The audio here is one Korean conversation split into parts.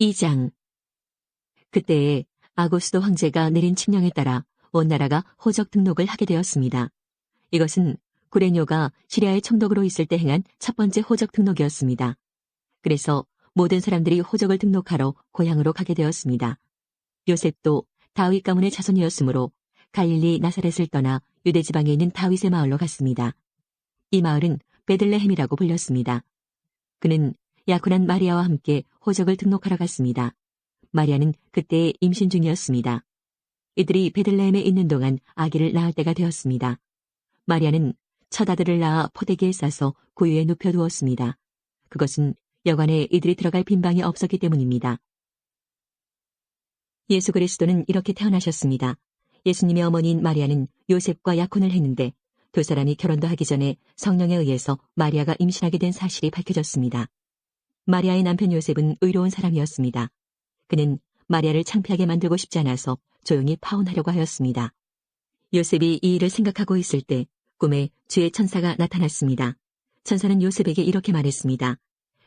2장 그때에 아고스도 황제가 내린 칙령에 따라 온 나라가 호적 등록을 하게 되었습니다. 이것은 구레뇨가 시리아의 총독으로 있을 때 행한 첫 번째 호적 등록이었습니다. 그래서 모든 사람들이 호적을 등록하러 고향으로 가게 되었습니다. 요셉도 다윗 가문의 자손이었으므로 갈릴리 나사렛을 떠나 유대 지방에 있는 다윗의 마을로 갔습니다. 이 마을은 베들레헴이라고 불렸습니다. 그는 약혼한 마리아와 함께 호적을 등록하러 갔습니다. 마리아는 그때 임신 중이었습니다. 이들이 베들레헴에 있는 동안 아기를 낳을 때가 되었습니다. 마리아는 첫 아들을 낳아 포대기에 싸서 구유에 눕혀두었습니다. 그것은 여관에 이들이 들어갈 빈방이 없었기 때문입니다. 예수 그리스도는 이렇게 태어나셨습니다. 예수님의 어머니인 마리아는 요셉과 약혼을 했는데 두 사람이 결혼도 하기 전에 성령에 의해서 마리아가 임신하게 된 사실이 밝혀졌습니다. 마리아의 남편 요셉은 의로운 사람이었습니다. 그는 마리아를 창피하게 만들고 싶지 않아서 조용히 파혼하려고 하였습니다. 요셉이 이 일을 생각하고 있을 때 꿈에 주의 천사가 나타났습니다. 천사는 요셉에게 이렇게 말했습니다.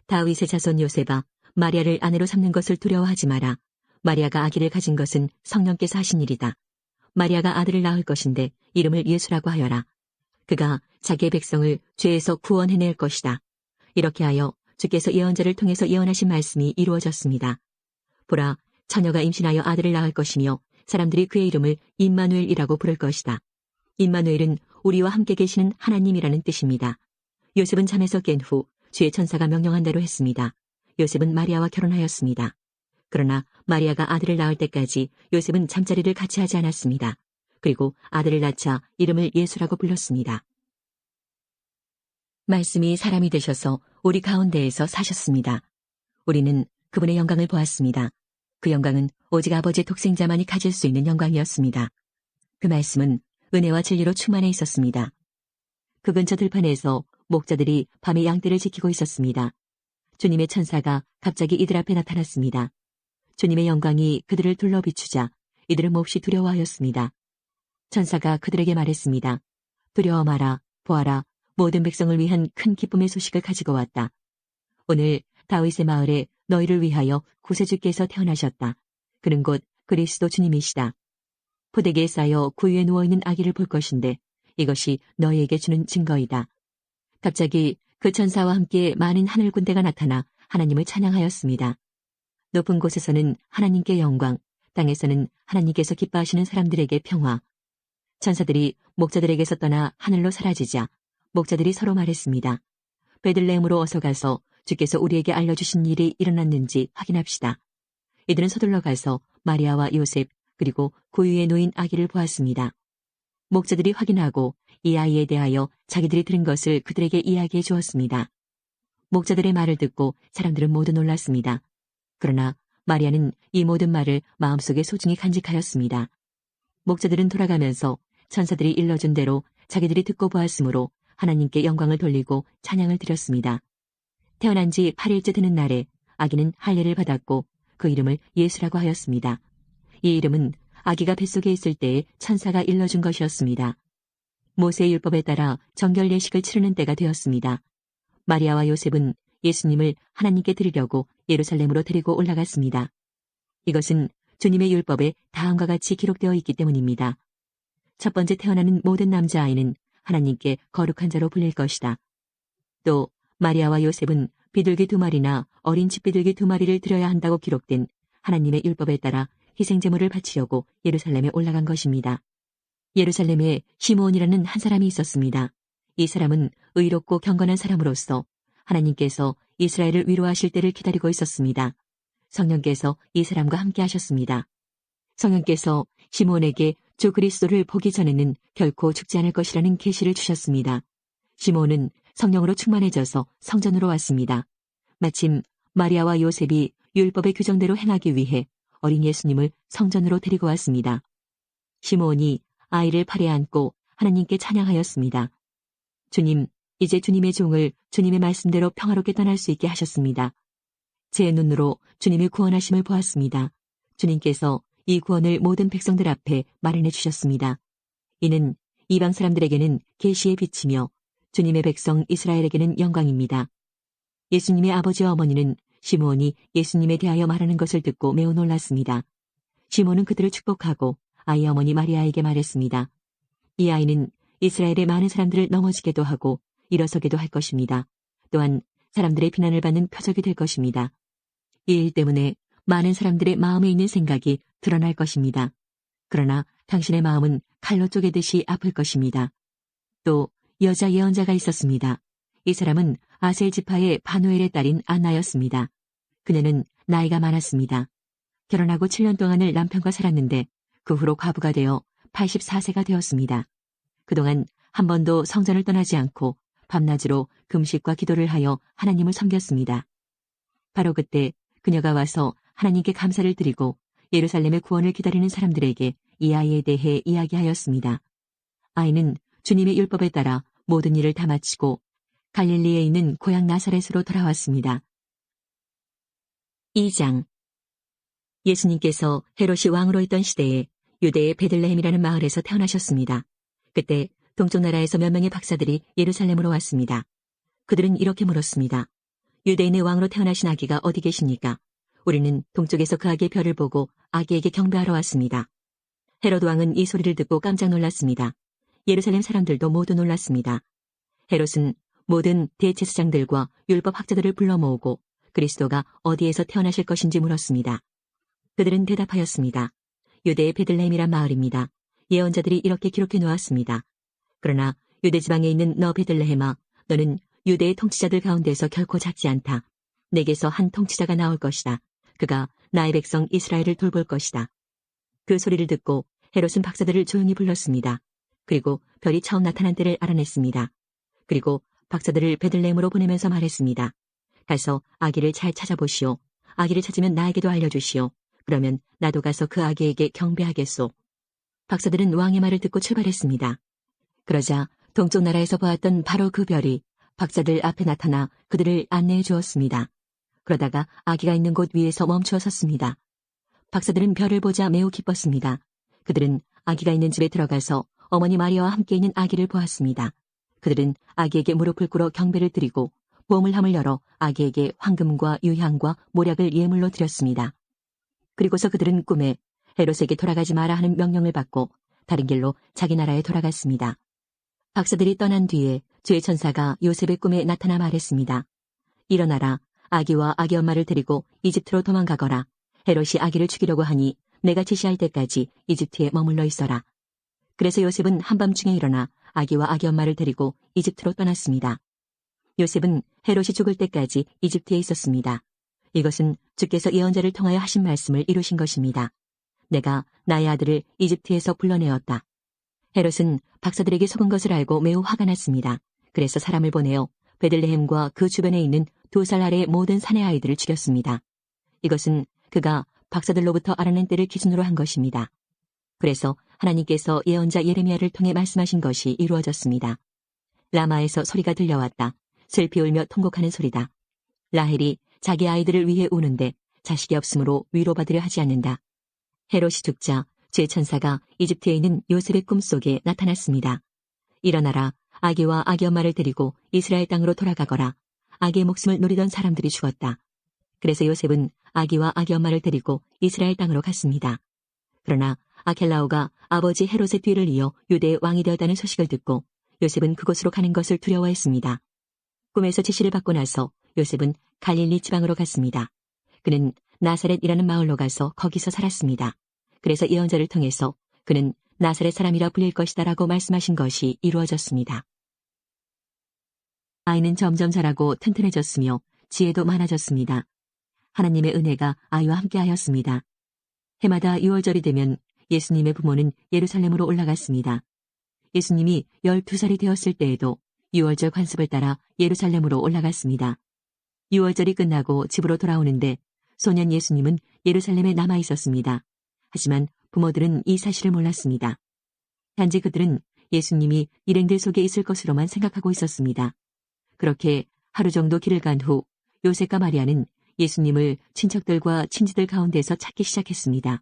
다윗의 자손 요셉아, 마리아를 아내로 삼는 것을 두려워하지 마라. 마리아가 아기를 가진 것은 성령께서 하신 일이다. 마리아가 아들을 낳을 것인데 이름을 예수라고 하여라. 그가 자기의 백성을 죄에서 구원해낼 것이다. 이렇게 하여 주께서 예언자를 통해서 예언하신 말씀이 이루어졌습니다. 보라, 처녀가 임신하여 아들을 낳을 것이며 사람들이 그의 이름을 임마누엘이라고 부를 것이다. 임마누엘은 우리와 함께 계시는 하나님이라는 뜻입니다. 요셉은 잠에서 깬 후 주의 천사가 명령한 대로 했습니다. 요셉은 마리아와 결혼하였습니다. 그러나 마리아가 아들을 낳을 때까지 요셉은 잠자리를 같이 하지 않았습니다. 그리고 아들을 낳자 이름을 예수라고 불렀습니다. 말씀이 사람이 되셔서 우리 가운데에서 사셨습니다. 우리는 그분의 영광을 보았습니다. 그 영광은 오직 아버지의 독생자만이 가질 수 있는 영광이었습니다. 그 말씀은 은혜와 진리로 충만해 있었습니다. 그 근처 들판에서 목자들이 밤에 양떼를 지키고 있었습니다. 주님의 천사가 갑자기 이들 앞에 나타났습니다. 주님의 영광이 그들을 둘러 비추자 이들은 몹시 두려워하였습니다. 천사가 그들에게 말했습니다. 두려워 마라, 보아라, 모든 백성을 위한 큰 기쁨의 소식을 가지고 왔다. 오늘 다윗의 마을에 너희를 위하여 구세주께서 태어나셨다. 그는 곧 그리스도 주님이시다. 포대기에 쌓여 구유에 누워있는 아기를 볼 것인데 이것이 너희에게 주는 증거이다. 갑자기 그 천사와 함께 많은 하늘 군대가 나타나 하나님을 찬양하였습니다. 높은 곳에서는 하나님께 영광, 땅에서는 하나님께서 기뻐하시는 사람들에게 평화. 천사들이 목자들에게서 떠나 하늘로 사라지자 목자들이 서로 말했습니다. 베들레헴으로 어서 가서 주께서 우리에게 알려주신 일이 일어났는지 확인합시다. 이들은 서둘러 가서 마리아와 요셉 그리고 고유에 놓인 아기를 보았습니다. 목자들이 확인하고 이 아이에 대하여 자기들이 들은 것을 그들에게 이야기해 주었습니다. 목자들의 말을 듣고 사람들은 모두 놀랐습니다. 그러나 마리아는 이 모든 말을 마음속에 소중히 간직하였습니다. 목자들은 돌아가면서 천사들이 일러준 대로 자기들이 듣고 보았으므로 하나님께 영광을 돌리고 찬양을 드렸습니다. 태어난 지 8일째 되는 날에 아기는 할례를 받았고 그 이름을 예수라고 하였습니다. 이 이름은 아기가 뱃속에 있을 때에 천사가 일러준 것이었습니다. 모세의 율법에 따라 정결 예식을 치르는 때가 되었습니다. 마리아와 요셉은 예수님을 하나님께 드리려고 예루살렘으로 데리고 올라갔습니다. 이것은 주님의 율법에 다음과 같이 기록되어 있기 때문입니다. 첫 번째 태어나는 모든 남자아이는 하나님께 거룩한 자로 불릴 것이다. 또 마리아와 요셉은 비둘기 두 마리나 어린 집 비둘기 두 마리를 드려야 한다고 기록된 하나님의 율법에 따라 희생제물을 바치려고 예루살렘에 올라간 것입니다. 예루살렘에 시므온이라는 한 사람이 있었습니다. 이 사람은 의롭고 경건한 사람으로서 하나님께서 이스라엘을 위로하실 때를 기다리고 있었습니다. 성령께서 이 사람과 함께 하셨습니다. 성령께서 시몬에게 주 그리스도를 보기 전에는 결코 죽지 않을 것이라는 계시를 주셨습니다. 시몬은 성령으로 충만해져서 성전으로 왔습니다. 마침 마리아와 요셉이 율법의 규정대로 행하기 위해 어린 예수님을 성전으로 데리고 왔습니다. 시몬이 아이를 팔에 안고 하나님께 찬양하였습니다. 주님, 이제 주님의 종을 주님의 말씀대로 평화롭게 떠날 수 있게 하셨습니다. 제 눈으로 주님의 구원하심을 보았습니다. 주님께서 이 구원을 모든 백성들 앞에 마련해 주셨습니다. 이는 이방 사람들에게는 계시의 빛이며 주님의 백성 이스라엘에게는 영광입니다. 예수님의 아버지와 어머니는 시므온이 예수님에 대하여 말하는 것을 듣고 매우 놀랐습니다. 시몬은 그들을 축복하고 아이 어머니 마리아에게 말했습니다. 이 아이는 이스라엘의 많은 사람들을 넘어지게도 하고 일어서게도 할 것입니다. 또한 사람들의 비난을 받는 표적이 될 것입니다. 이 일 때문에 많은 사람들의 마음에 있는 생각이 드러날 것입니다. 그러나 당신의 마음은 칼로 쪼개듯이 아플 것입니다. 또 여자 예언자가 있었습니다. 이 사람은 아셀 지파의 바누엘의 딸인 안나였습니다. 그녀는 나이가 많았습니다. 결혼하고 7년 동안을 남편과 살았는데 그 후로 과부가 되어 84세가 되었습니다. 그동안 한 번도 성전을 떠나지 않고 밤낮으로 금식과 기도를 하여 하나님을 섬겼습니다. 바로 그때 그녀가 와서 하나님께 감사를 드리고 예루살렘의 구원을 기다리는 사람들에게 이 아이에 대해 이야기하였습니다. 아이는 주님의 율법에 따라 모든 일을 다 마치고 갈릴리에 있는 고향 나사렛으로 돌아왔습니다. 2장 예수님께서 헤롯이 왕으로 있던 시대에 유대의 베들레헴이라는 마을에서 태어나셨습니다. 그때 동쪽 나라에서 몇 명의 박사들이 예루살렘으로 왔습니다. 그들은 이렇게 물었습니다. 유대인의 왕으로 태어나신 아기가 어디 계십니까? 우리는 동쪽에서 그 아기의 별을 보고 아기에게 경배하러 왔습니다. 헤롯 왕은 이 소리를 듣고 깜짝 놀랐습니다. 예루살렘 사람들도 모두 놀랐습니다. 헤롯은 모든 대제사장들과 율법 학자들을 불러 모으고 그리스도가 어디에서 태어나실 것인지 물었습니다. 그들은 대답하였습니다. 유대의 베들레헴이란 마을입니다. 예언자들이 이렇게 기록해 놓았습니다. 그러나 유대 지방에 있는 너 베들레헴아, 너는 유대의 통치자들 가운데서 결코 작지 않다. 내게서 한 통치자가 나올 것이다. 그가 나의 백성 이스라엘을 돌볼 것이다. 그 소리를 듣고 헤롯은 박사들을 조용히 불렀습니다. 그리고 별이 처음 나타난 때를 알아냈습니다. 그리고 박사들을 베들레헴으로 보내면서 말했습니다. 가서 아기를 잘 찾아보시오. 아기를 찾으면 나에게도 알려주시오. 그러면 나도 가서 그 아기에게 경배하겠소. 박사들은 왕의 말을 듣고 출발했습니다. 그러자 동쪽 나라에서 보았던 바로 그 별이 박사들 앞에 나타나 그들을 안내해 주었습니다. 그러다가 아기가 있는 곳 위에서 멈추어 섰습니다. 박사들은 별을 보자 매우 기뻤습니다. 그들은 아기가 있는 집에 들어가서 어머니 마리아와 함께 있는 아기를 보았습니다. 그들은 아기에게 무릎을 꿇어 경배를 드리고 보물함을 열어 아기에게 황금과 유향과 모략을 예물로 드렸습니다. 그리고서 그들은 꿈에 헤롯에게 돌아가지 마라 하는 명령을 받고 다른 길로 자기 나라에 돌아갔습니다. 박사들이 떠난 뒤에 주의 천사가 요셉의 꿈에 나타나 말했습니다. 일어나라. 아기와 아기 엄마를 데리고 이집트로 도망가거라. 헤롯이 아기를 죽이려고 하니 내가 지시할 때까지 이집트에 머물러 있어라. 그래서 요셉은 한밤중에 일어나 아기와 아기 엄마를 데리고 이집트로 떠났습니다. 요셉은 헤롯이 죽을 때까지 이집트에 있었습니다. 이것은 주께서 예언자를 통하여 하신 말씀을 이루신 것입니다. 내가 나의 아들을 이집트에서 불러내었다. 헤롯은 박사들에게 속은 것을 알고 매우 화가 났습니다. 그래서 사람을 보내어 베들레헴과 그 주변에 있는 두 살 아래의 모든 사내 아이들을 죽였습니다. 이것은 그가 박사들로부터 알아낸 때를 기준으로 한 것입니다. 그래서 하나님께서 예언자 예레미야를 통해 말씀하신 것이 이루어졌습니다. 라마에서 소리가 들려왔다. 슬피 울며 통곡하는 소리다. 라헬이 자기 아이들을 위해 우는데 자식이 없으므로 위로받으려 하지 않는다. 헤롯이 죽자 제 천사가 이집트에 있는 요셉의 꿈속에 나타났습니다. 일어나라 아기와 아기 엄마를 데리고 이스라엘 땅으로 돌아가거라. 아기의 목숨을 노리던 사람들이 죽었다. 그래서 요셉은 아기와 아기 엄마를 데리고 이스라엘 땅으로 갔습니다. 그러나 아켈라오가 아버지 헤롯의 뒤를 이어 유대의 왕이 되었다는 소식을 듣고 요셉은 그곳으로 가는 것을 두려워했습니다. 꿈에서 지시를 받고 나서 요셉은 갈릴리 지방으로 갔습니다. 그는 나사렛이라는 마을로 가서 거기서 살았습니다. 그래서 예언자를 통해서 그는 나사렛 사람이라 불릴 것이다라고 말씀하신 것이 이루어졌습니다. 아이는 점점 자라고 튼튼해졌으며 지혜도 많아졌습니다. 하나님의 은혜가 아이와 함께하였습니다. 해마다 6월절이 되면 예수님의 부모는 예루살렘으로 올라갔습니다. 예수님이 12살이 되었을 때에도 6월절 관습을 따라 예루살렘으로 올라갔습니다. 6월절이 끝나고 집으로 돌아오는데 소년 예수님은 예루살렘에 남아 있었습니다. 하지만 부모들은 이 사실을 몰랐습니다. 단지 그들은 예수님이 일행들 속에 있을 것으로만 생각하고 있었습니다. 그렇게 하루 정도 길을 간 후 요셉과 마리아는 예수님을 친척들과 친지들 가운데서 찾기 시작했습니다.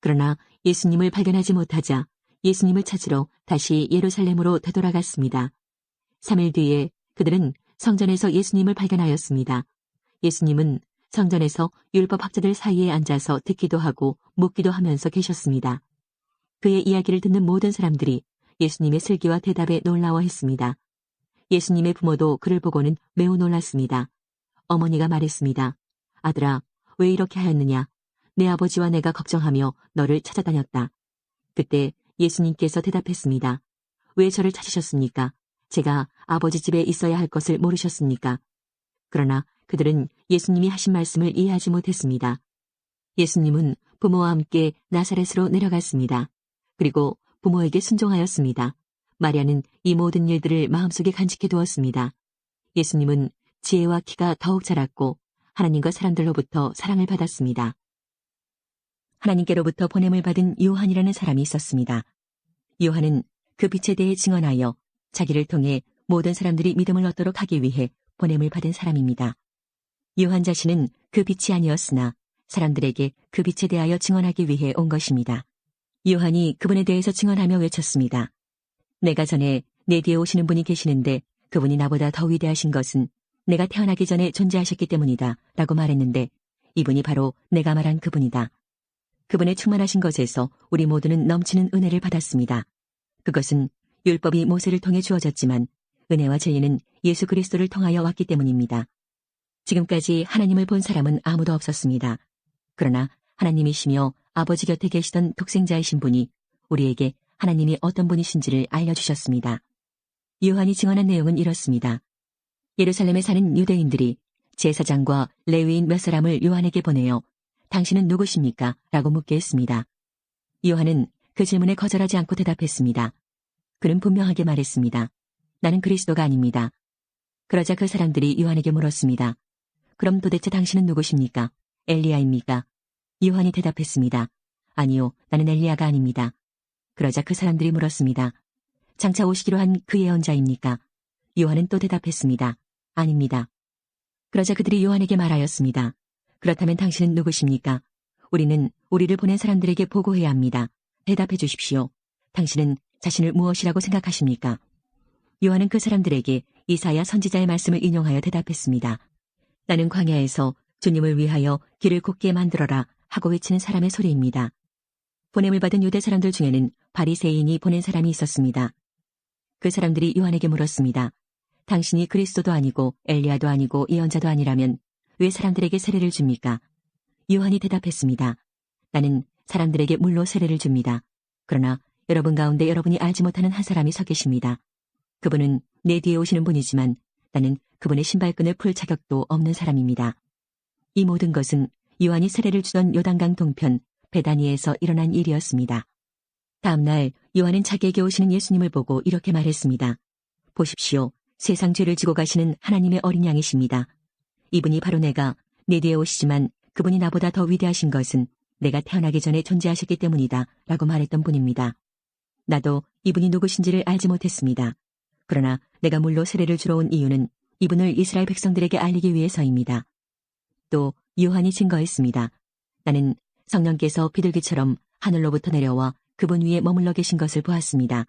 그러나 예수님을 발견하지 못하자 예수님을 찾으러 다시 예루살렘으로 되돌아갔습니다. 3일 뒤에 그들은 성전에서 예수님을 발견하였습니다. 예수님은 성전에서 율법 학자들 사이에 앉아서 듣기도 하고 묻기도 하면서 계셨습니다. 그의 이야기를 듣는 모든 사람들이 예수님의 슬기와 대답에 놀라워했습니다. 예수님의 부모도 그를 보고는 매우 놀랐습니다. 어머니가 말했습니다. 아들아, 왜 이렇게 하였느냐? 내 아버지와 내가 걱정하며 너를 찾아다녔다. 그때 예수님께서 대답했습니다. 왜 저를 찾으셨습니까? 제가 아버지 집에 있어야 할 것을 모르셨습니까? 그러나 그들은 예수님이 하신 말씀을 이해하지 못했습니다. 예수님은 부모와 함께 나사렛으로 내려갔습니다. 그리고 부모에게 순종하였습니다. 마리아는 이 모든 일들을 마음속에 간직해 두었습니다. 예수님은 지혜와 키가 더욱 자랐고 하나님과 사람들로부터 사랑을 받았습니다. 하나님께로부터 보냄을 받은 요한이라는 사람이 있었습니다. 요한은 그 빛에 대해 증언하여 자기를 통해 모든 사람들이 믿음을 얻도록 하기 위해 보냄을 받은 사람입니다. 요한 자신은 그 빛이 아니었으나 사람들에게 그 빛에 대하여 증언하기 위해 온 것입니다. 요한이 그분에 대해서 증언하며 외쳤습니다. 내가 전에 내 뒤에 오시는 분이 계시는데 그분이 나보다 더 위대하신 것은 내가 태어나기 전에 존재하셨기 때문이다 라고 말했는데 이분이 바로 내가 말한 그분이다. 그분의 충만하신 것에서 우리 모두는 넘치는 은혜를 받았습니다. 그것은 율법이 모세를 통해 주어졌지만 은혜와 진리는 예수 그리스도를 통하여 왔기 때문입니다. 지금까지 하나님을 본 사람은 아무도 없었습니다. 그러나 하나님이시며 아버지 곁에 계시던 독생자이신 분이 우리에게 하나님이 어떤 분이신지를 알려주셨습니다. 요한이 증언한 내용은 이렇습니다. 예루살렘에 사는 유대인들이 제사장과 레위인 몇 사람을 요한에게 보내어 당신은 누구십니까? 라고 묻게 했습니다. 요한은 그 질문에 거절하지 않고 대답했습니다. 그는 분명하게 말했습니다. 나는 그리스도가 아닙니다. 그러자 그 사람들이 요한에게 물었습니다. 그럼 도대체 당신은 누구십니까? 엘리야입니까? 요한이 대답했습니다. 아니요, 나는 엘리야가 아닙니다. 그러자 그 사람들이 물었습니다. 장차 오시기로 한 그 예언자입니까? 요한은 또 대답했습니다. 아닙니다. 그러자 그들이 요한에게 말하였습니다. 그렇다면 당신은 누구십니까? 우리는 우리를 보낸 사람들에게 보고해야 합니다. 대답해 주십시오. 당신은 자신을 무엇이라고 생각하십니까? 요한은 그 사람들에게 이사야 선지자의 말씀을 인용하여 대답했습니다. 나는 광야에서 주님을 위하여 길을 곱게 만들어라 하고 외치는 사람의 소리입니다. 보냄을 받은 유대 사람들 중에는 바리새인이 보낸 사람이 있었습니다. 그 사람들이 요한에게 물었습니다. 당신이 그리스도도 아니고 엘리야도 아니고 예언자도 아니라면 왜 사람들에게 세례를 줍니까? 요한이 대답했습니다. 나는 사람들에게 물로 세례를 줍니다. 그러나 여러분 가운데 여러분이 알지 못하는 한 사람이 서 계십니다. 그분은 내 뒤에 오시는 분이지만 나는 그분의 신발끈을 풀 자격도 없는 사람입니다. 이 모든 것은 요한이 세례를 주던 요단강 동편 베다니에서 일어난 일이었습니다. 다음날 요한은 자기에게 오시는 예수님을 보고 이렇게 말했습니다. 보십시오. 세상 죄를 지고 가시는 하나님의 어린 양이십니다. 이분이 바로 내가 내 뒤에 오시지만 그분이 나보다 더 위대하신 것은 내가 태어나기 전에 존재하셨기 때문이다 라고 말했던 분입니다. 나도 이분이 누구신지를 알지 못했습니다. 그러나 내가 물로 세례를 주러 온 이유는 이분을 이스라엘 백성들에게 알리기 위해서입니다. 또 요한이 증거했습니다. 나는 성령께서 비둘기처럼 하늘로부터 내려와 그분 위에 머물러 계신 것을 보았습니다.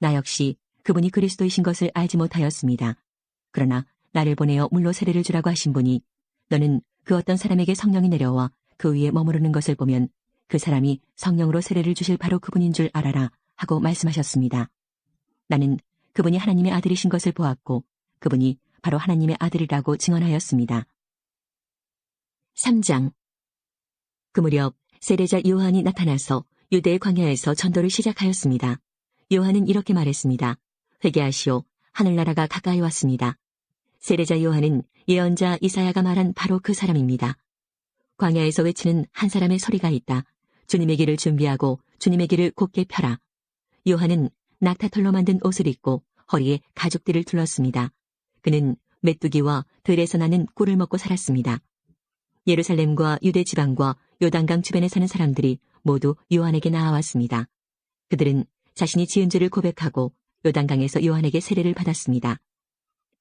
나 역시 그분이 그리스도이신 것을 알지 못하였습니다. 그러나 나를 보내어 물로 세례를 주라고 하신 분이 너는 그 어떤 사람에게 성령이 내려와 그 위에 머무르는 것을 보면 그 사람이 성령으로 세례를 주실 바로 그분인 줄 알아라 하고 말씀하셨습니다. 나는 그분이 하나님의 아들이신 것을 보았고 그분이 바로 하나님의 아들이라고 증언하였습니다. 3장 그 무렵 세례자 요한이 나타나서 유대의 광야에서 전도를 시작하였습니다. 요한은 이렇게 말했습니다. 회개하시오. 하늘나라가 가까이 왔습니다. 세례자 요한은 예언자 이사야가 말한 바로 그 사람입니다. 광야에서 외치는 한 사람의 소리가 있다. 주님의 길을 준비하고 주님의 길을 곧게 펴라. 요한은 낙타털로 만든 옷을 입고 허리에 가죽들을 둘렀습니다. 그는 메뚜기와 들에서 나는 꿀을 먹고 살았습니다. 예루살렘과 유대 지방과 요단강 주변에 사는 사람들이 모두 요한에게 나아왔습니다. 그들은 자신이 지은 죄를 고백하고 요단강에서 요한에게 세례를 받았습니다.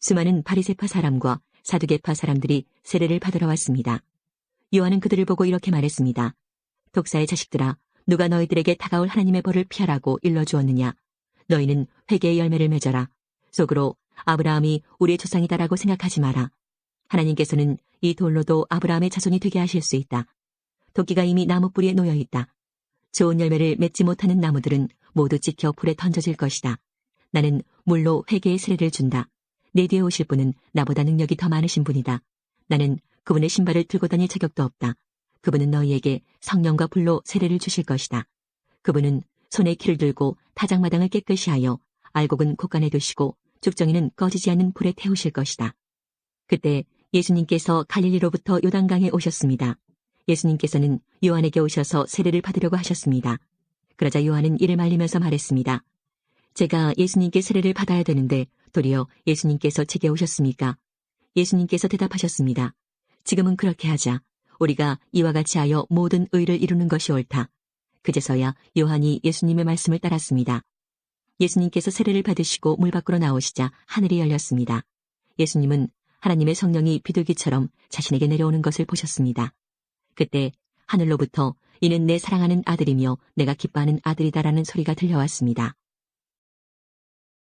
수많은 바리세파 사람과 사두개파 사람들이 세례를 받으러 왔습니다. 요한은 그들을 보고 이렇게 말했습니다. 독사의 자식들아, 누가 너희들에게 다가올 하나님의 벌을 피하라고 일러주었느냐? 너희는 회개의 열매를 맺어라. 속으로 아브라함이 우리의 조상이다라고 생각하지 마라. 하나님께서는 이 돌로도 아브라함의 자손이 되게 하실 수 있다. 도끼가 이미 나무 뿌리에 놓여 있다. 좋은 열매를 맺지 못하는 나무들은 모두 찍혀 불에 던져질 것이다. 나는 물로 회개의 세례를 준다. 내 뒤에 오실 분은 나보다 능력이 더 많으신 분이다. 나는 그분의 신발을 들고 다닐 자격도 없다. 그분은 너희에게 성령과 불로 세례를 주실 것이다. 그분은 손에 키를 들고 타작마당을 깨끗이 하여 알곡은 곳간에 두시고 죽정이는 꺼지지 않는 불에 태우실 것이다. 그때 예수님께서 갈릴리로부터 요단강에 오셨습니다. 예수님께서는 요한에게 오셔서 세례를 받으려고 하셨습니다. 그러자 요한은 이를 말리면서 말했습니다. 제가 예수님께 세례를 받아야 되는데 도리어 예수님께서 제게 오셨습니까? 예수님께서 대답하셨습니다. 지금은 그렇게 하자. 우리가 이와 같이 하여 모든 의를 이루는 것이 옳다. 그제서야 요한이 예수님의 말씀을 따랐습니다. 예수님께서 세례를 받으시고 물 밖으로 나오시자 하늘이 열렸습니다. 예수님은 하나님의 성령이 비둘기처럼 자신에게 내려오는 것을 보셨습니다. 그때 하늘로부터 이는 내 사랑하는 아들이며 내가 기뻐하는 아들이다라는 소리가 들려왔습니다.